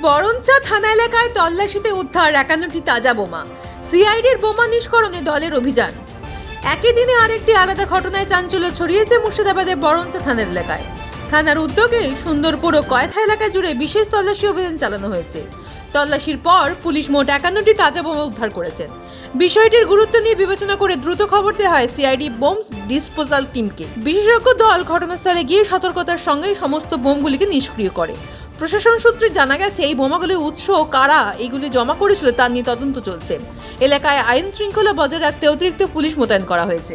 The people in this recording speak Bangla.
বরঞ্চা থানা এলাকায় তল্লাশিতে উদ্ধার একান্নটি তাজা বোমা। সিআইডির বোমা নিষ্করণে দলের অভিযান। একই দিনে আরেকটি আলাদা ঘটনায় চাঞ্চল্য ছড়িয়েছে মুর্শিদাবাদের বরঞ্চা থানার এলাকায়। থানার উদ্যোগে সুন্দরপুর ও কয়থা এলাকা জুড়ে বিশেষ তল্লাশি অভিযান চালানো হয়েছে। তল্লাশির পর পুলিশ মোট একান্নটি তাজা বোমা উদ্ধার করেছেন বিষয়টির গুরুত্ব নিয়ে বিবেচনা করে দ্রুত খবর দেওয়া হয় সিআইডি বোম ডিসপোজাল টিমকে। বিশেষজ্ঞ দল ঘটনাস্থলে গিয়ে সতর্কতার সঙ্গে সমস্ত বোমগুলিকে নিষ্ক্রিয় করে। প্রশাসন সূত্রে জানা গেছে, এই বোমাগুলির উৎস কারা, এগুলি জমা করেছিল তা নিয়ে তদন্ত চলছে। এলাকায় আইন শৃঙ্খলা বজায় রাখতে অতিরিক্ত পুলিশ মোতায়েন করা হয়েছে।